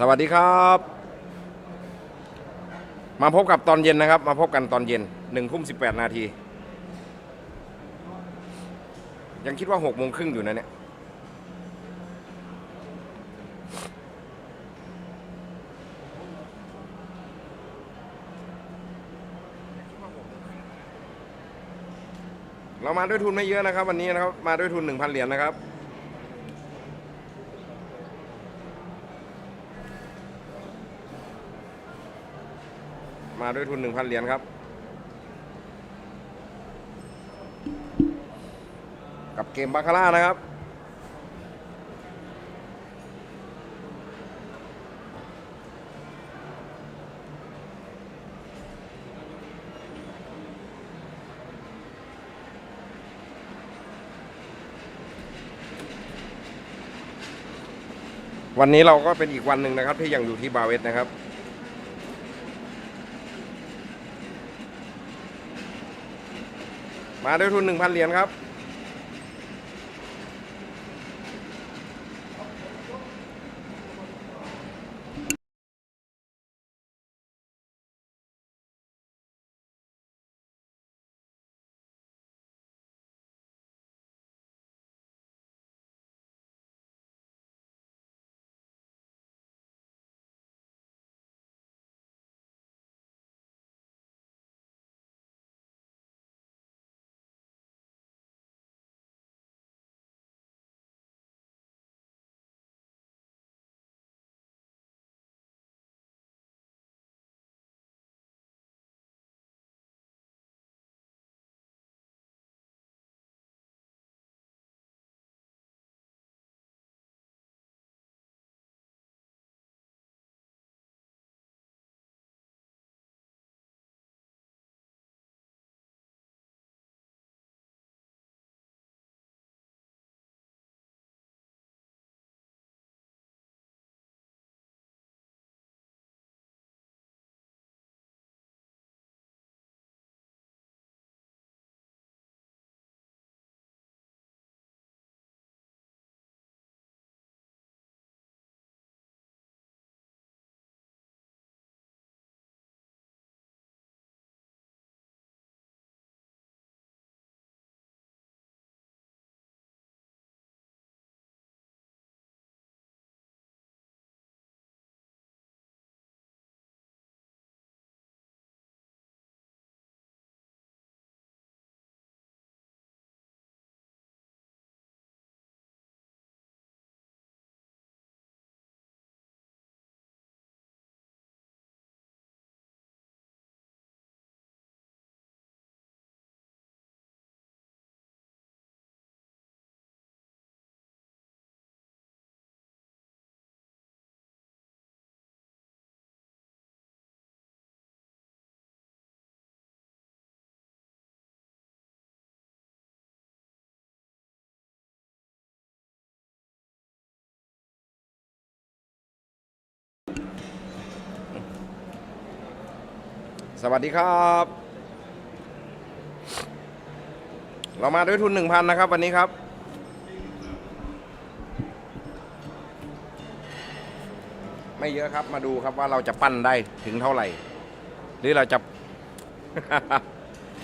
สวัสดีครับ มาพบกับตอนเย็นนะครับ มาพบกันตอนเย็นหนึ่งทุ่มสิบแปดนาที ยังคิดว่าหกโมงครึ่งอยู่นะเนี่ย เรามาด้วยทุนไม่เยอะนะครับ วันนี้นะครับ มาด้วยทุนหนึ่งพันเหรียญนะครับ มาด้วยทุน 1,000 เหรียญครับ กับเกมบาคาร่านะครับวันนี้เราก็เป็นอีกวันหนึ่งนะครับ ที่ยังอยู่ที่บาเวสนะครับ มาด้วยทุน 1,000 เหรียญครับ สวัสดีครับ เรามาด้วยทุน1,000นะครับ วันนี้ครับ ไม่เยอะครับมาดูครับว่าเราจะปั้นได้ถึงเท่าไหร่ หรือเราจะ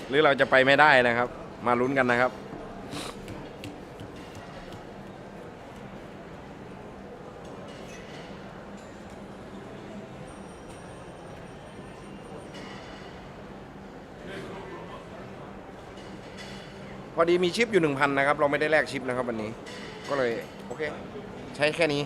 หรือเราจะไปไม่ได้นะครับ มาลุ้นกันนะครับ พ อดีมีชิปอยู่หนึ่งพันนะครับ เราไม่ได้แลกชิปนะครับวันนี้ ก็เลย โอเค ใช้แค่นี้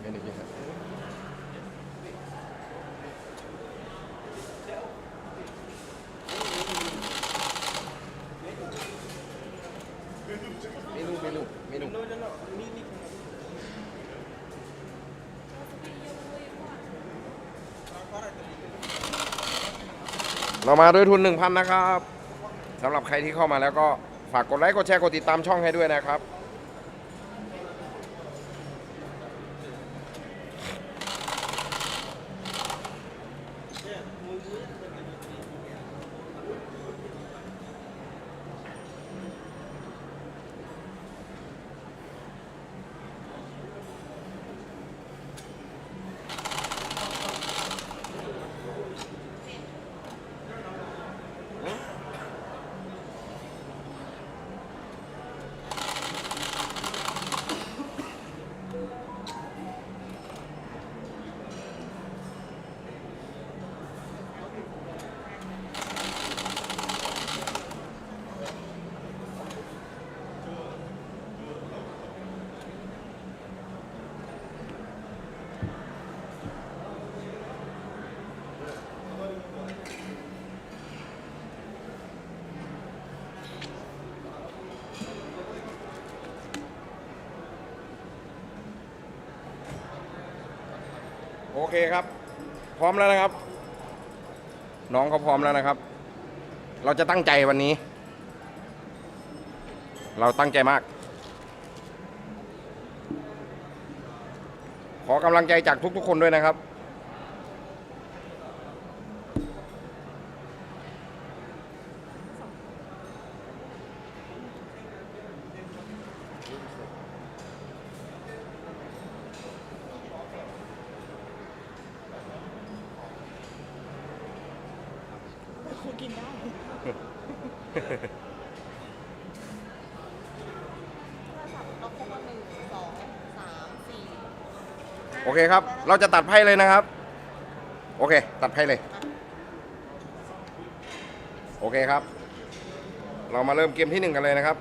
เป็นอีกครับ เรามาด้วยทุน 1,000 นะครับสำหรับใครที่เข้ามาแล้วก็ฝากกดไลค์กดแชร์กดติดตามช่องให้ด้วยนะครับ โอเคครับ พร้อมแล้วนะครับ น้องเขาพร้อมแล้วนะครับ เราจะตั้งใจวันนี้ เราตั้งใจมาก ขอกำลังใจจากทุกๆคนด้วยนะครับ กินได้เราครบแล้วหนึ่งสองสามสี่โอเคครับ เราจะตัดไพ่เลยนะครับ โอเค ตัดไพ่เลย โอเคครับ เรามาเริ่มเกมที่หนึ่งกันเลยนะครับ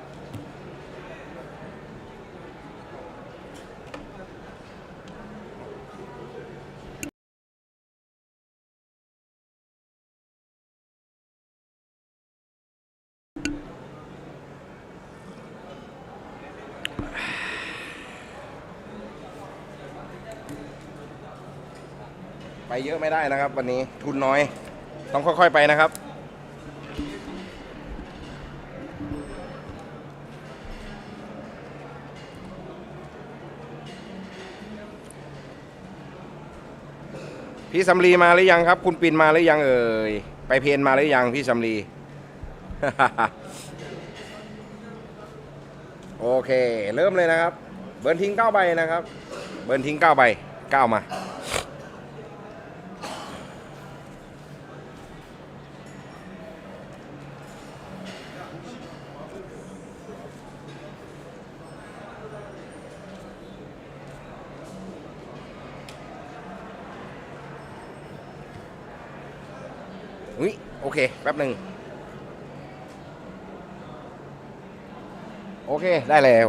เยอะไม่ได้นะครับ วันนี้ทุนน้อย ต้องค่อยๆไปนะครับ พี่สำลีมาหรือยังครับ คุณปินมาหรือยังเอ่ยไปเพนมาหรือยังพี่สำลีโอเค เริ่มเลยนะครับ เบิร์นทิ้งเก้าใบนะครับ เบิร์นทิ้งเก้าใบเก้ามา เค แป๊บหนึ่งโอเค ได้แล้ว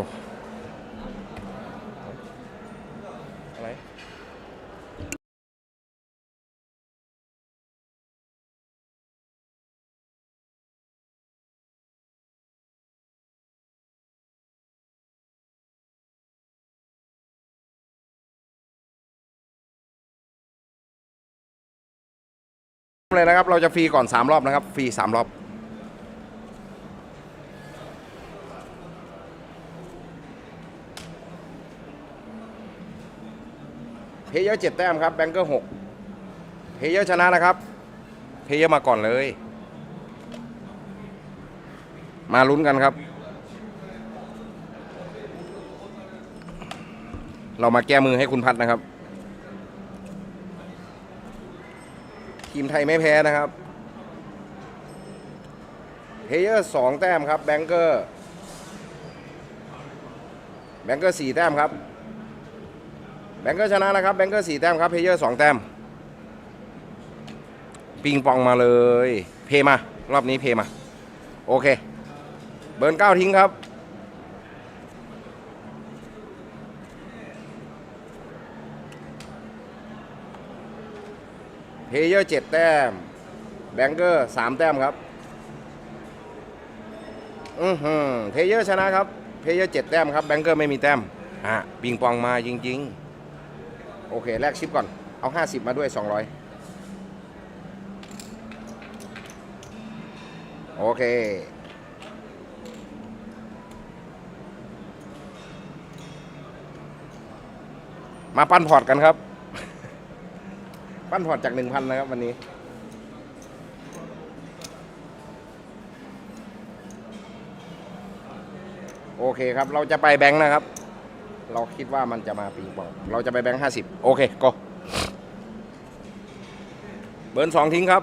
เลยนะครับ เราจะฟรีก่อน 3 รอบนะครับ ฟรี 3 รอบเพย์เยอร์เจ็ดแต้มครับแบงเกอร์หกเพย์เยอร์ชนะนะครับ เพย์เยอร์มาก่อนเลย มาลุ้นกันครับ เรามาแก้มือให้คุณพัดนะครับ ทีมไทยไม่แพ้นะครับเพเยอร์สองแต้มครับแบงเกอร์แบงเกอร์สี่แต้มครับแบงเกอร์ชนะนะครับแบงเกอร์สี่แต้มครับเพเยอร์สองแต้มปิงปองมาเลย เพมารอบนี้เพมา โอเค เบิร์นเก้าทิ้งครับ เพเยอร์เจ็ดแต้ม แบงเกอร์สามแต้มครับ อือหือเพเยอร์ชนะครับเพเยอร์เจ็ดแต้มครับ แบงเกอร์ไม่มีแต้มฮะปิงปองมาจริง ๆ โอเค แลกชิปก่อน เอา 50 มาด้วย 200เคมาปั้นพอร์ตกันครับ ปั้นพอร์ตจากหนึ่งพันนะครับวันนี้ โอเคครับ เราจะไปแบงค์นะครับ เราคิดว่ามันจะมาปิงปองเราจะไปแบงค์ห้าสิบโอเคก็เบิร์นสองทิ้งครับ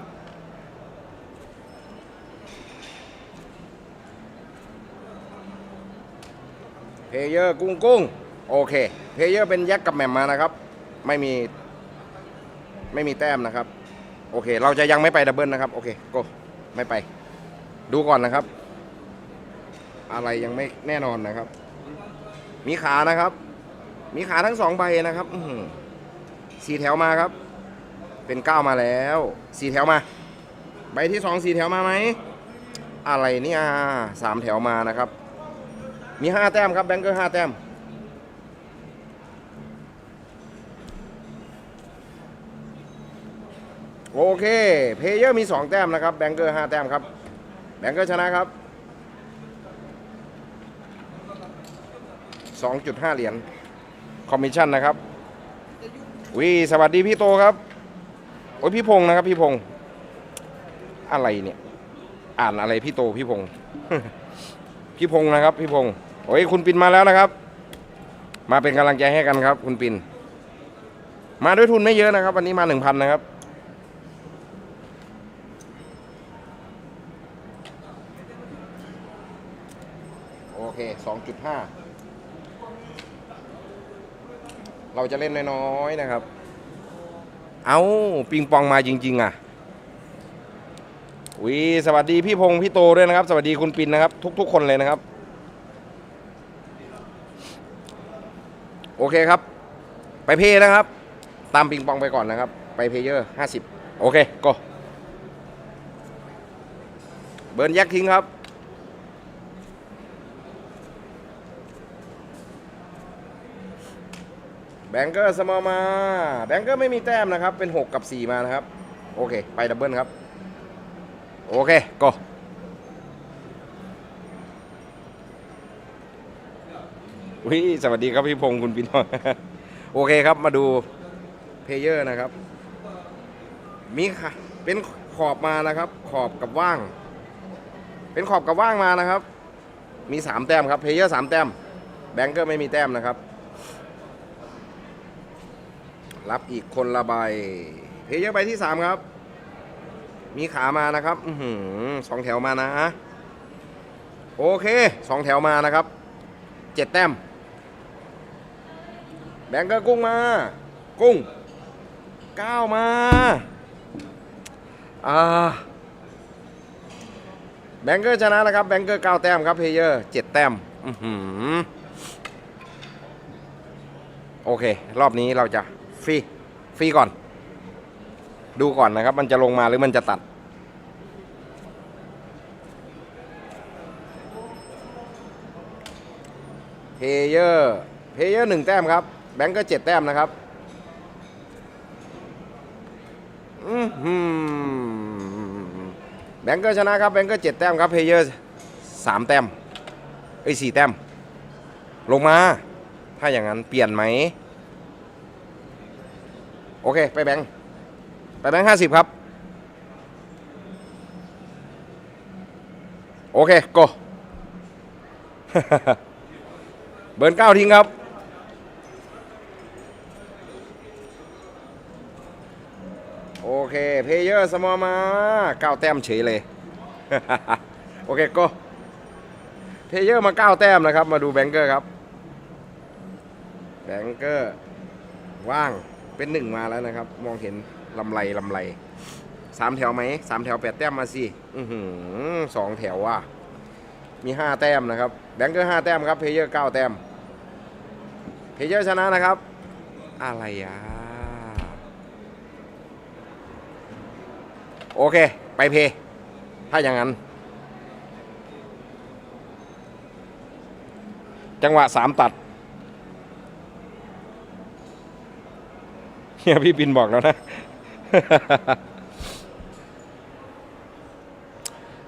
เพเยอร์กุ้งกุ้งโอเคเพเยอร์เป็นยักษ์กับแหม่มมานะครับ ไม่มี ไม่มีแต้มนะครับ โอเค เราจะยังไม่ไปดับเบิลนะครับ โอเคโกไม่ไป ดูก่อนนะครับ อะไรยังไม่แน่นอนนะครับ มีขานะครับ มีขาทั้งสองใบนะครับสี่แถวมาครับ เป็นเก้ามาแล้วสี่แถวมา ใบที่สองสี่แถวมาไหมอะไรเนี่ยสามแถวมานะครับ มีห้าแต้มครับแบงเกอร์ห้าแต้ม โอเคเพเยอร์มี 2 แต้มนะครับแบงเกอร์5แต้มครับแบงเกอร์ชนะครับ 2.5 เหรียญคอมมิชชั่นนะครับวิสวัสดีพี่โตครับโอ้ยพี่พงษ์นะครับพี่พงษ์อะไรเนี่ย อ่านอะไรพี่โตพี่พงษ์พี่พงษ์นะครับพี่พงษ์โอ้ยคุณปินมาแล้วนะครับ มาเป็นกำลังใจให้กันครับ คุณปิน มาด้วยทุนไม่เยอะนะครับ วันนี้มา1,000นะครับ 3.5 เราจะเล่นน้อยๆนะครับ เอาปิงปองมาจริง ๆ อะวีสวัสดีพี่พงษ์พี่โตด้วยนะครับ สวัสดีคุณปินนะครับ ทุก ๆ คนเลยนะครับ โอเคครับ ไปเพย์นะครับ ตามปิงปองไปก่อนนะครับ ไปเพเยอร์ห้าสิบโอเคก็เบิร์นยักทิ้งครับ แบงเกอร์สมอลมา แบงเกอร์ไม่มีแต้มนะครับ เป็น 6 กับ 4 มานะครับ โอเค ไปดับเบิลครับ โอเคก็วิสวัสดีครับพี่พงศ์คุณพี่น้องโอเคครับมาดูเพเยอร์นะครับ มีค่ะ เป็นขอบมานะครับ ขอบกับว่าง เป็นขอบกับว่างมานะครับ มี 3 แต้มครับเพเยอร์3แต้ม แบงเกอร์ไม่มีแต้มนะครับ รับอีกคนละใบ เพลเยอร์ใบที่3ครับ มีขามานะครับ อือหือสองแถวมานะ โอเคสองแถวมานะครับ เจ็ดแต้ม แบงเกอร์กุ้งมา กุ้งเก้ามา อ่า แบงเกอร์ชนะนะครับ แบงเกอร์เก้าแต้มครับเพเยอร์เจ็ดแต้ม อือหือโอเค รอบนี้เราจะ ฟรีฟรีก่อน ดูก่อนนะครับ มันจะลงมาหรือมันจะตัด เพเยอร์เพเยอร์หนึ่งแต้มครับ แบงก์ก็เจ็ดแต้มนะครับอื้อหือแบงก์ก็ชนะครับ แบงก์ก็เจ็ดแต้มครับเพเยอร์สามแต้มเอ้ยสี่แต้ม ลงมา ถ้าอย่างนั้นเปลี่ยนไหม โอเค ไปแบงก์ไปแบงค์ห้าสิบครับ โอเคโกเบิร์นเก้าทิ้งครับโอเคเพเยอร์สมอลมาเก้าแต้มเฉยเลย โอเคโก็เพเยอร์มาเก้าแต้มนะครับ มาดูแบงเกอร์ครับ แบงเกอร์ ว่าง เป็นหนึ่งมาแล้วนะครับ มองเห็นลำไรลำไรสามแถวไหมสามแถวแปดแต้มมาสิอือหือสองแถวว่ะมีห้าแต้มนะครับแบงเกอร์ห้าแต้มครับเพเยอร์เก้าแต้มเพเยอร์ชนะนะครับ อะไรอะโอเค ไปเพ ถ้าอย่างนั้น จังหวะสามตัด เฮียพี่ปินบอกแล้วนะ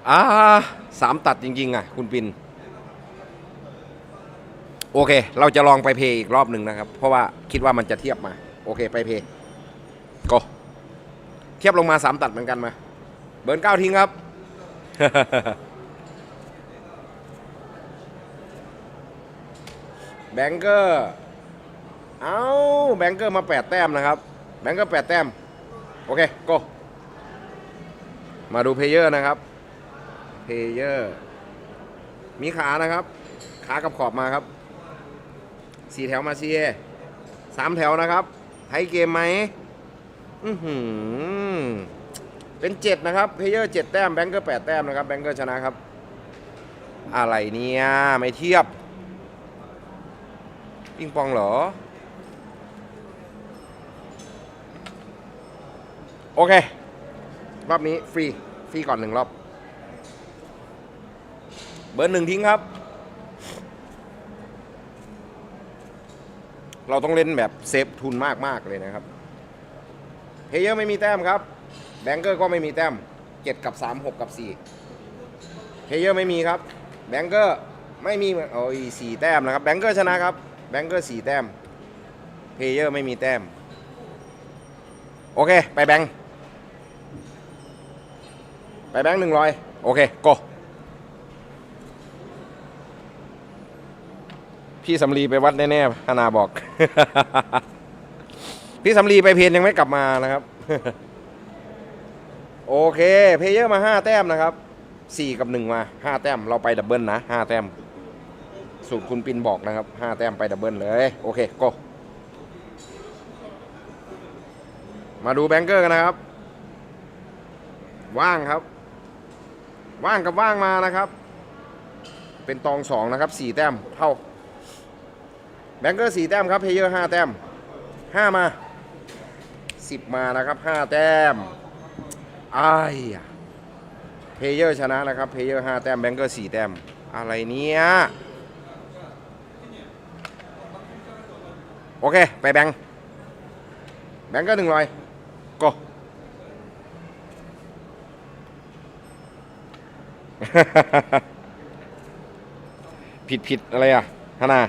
อ่าสามตัดจริง ๆ อะ คุณปิน โอเค เราจะลองไปเพย์อีกรอบหนึ่งนะครับ เพราะว่าคิดว่ามันจะเทียบมา โอเค ไปเพย์ก็เทียบลงมาสามตัดเหมือนกันมา เบิร์นเก้าทิ้งครับ แบงเกอร์ เอาแบงเกอร์มาแปดแต้มนะครับ แบงเกอร์แปดแต้ม โอเคโกมาดูเพลเยอร์นะครับเพลเยอร์มีขานะครับ ขากับขอบมาครับสี่แถวมาเซีเอสามแถวนะครับไทยเกมไหมอือหือเป็นเจ็ดนะครับเพลเยอร์เจ็ดแต้มแบงเกอร์แปดแต้มนะครับแบงเกอร์ชนะครับ อะไรเนี่ย ไม่เทียบ ปิงปองเหรอ โอเค รอบนี้ฟรี ฟรีก่อนหนึ่งรอบ เบอร์หนึ่งทิ้งครับ เราต้องเล่นแบบเซฟทุนมากๆเลยนะครับเพเยอร์ไม่มีแต้มครับ แบงเกอร์ก็ไม่มีแต้มเจ็ดกับสามหกกับสี่เพเยอร์ไม่มีครับ แบงเกอร์ไม่มีโอ้ยสี่แต้มนะครับ แบงเกอร์ชนะครับ แบงเกอร์สี่แต้มเพเยอร์ไม่มีแต้ม โอเค ไปแบงค์ ไปแบงค์หนึ่งร้อยโอเคโกพี่สำลีไปวัดแน่ๆฮานาบอก พี่สำลีไปเพนยังไม่กลับมานะครับ โอเค เพเยอร์มา5แต้มนะครับ4กับ1มา5แต้มเราไปดับเบิลนะ5แต้ม สูตรคุณปินบอกนะครับ5แต้มไปดับเบิลเลย โอเคโกมาดูแบงเกอร์กันนะครับ ว่างครับ ว่างกับว่างมานะครับ เป็นตองสองนะครับสี่แต้มเท่าแบงเกอร์สี่แต้มครับเพเยอร์ห้าแต้มห้ามาสิบมานะครับห้าแต้มไอ้ายอะเพเยอร์ชนะนะครับเพเยอร์ห้าแต้มแบงเกอร์สี่แต้มอะไรเนี่ยโอเค ไปแบง แบงค์ก็หนึ่งร้อยก็ ผิดผิดอะไรอะฮานา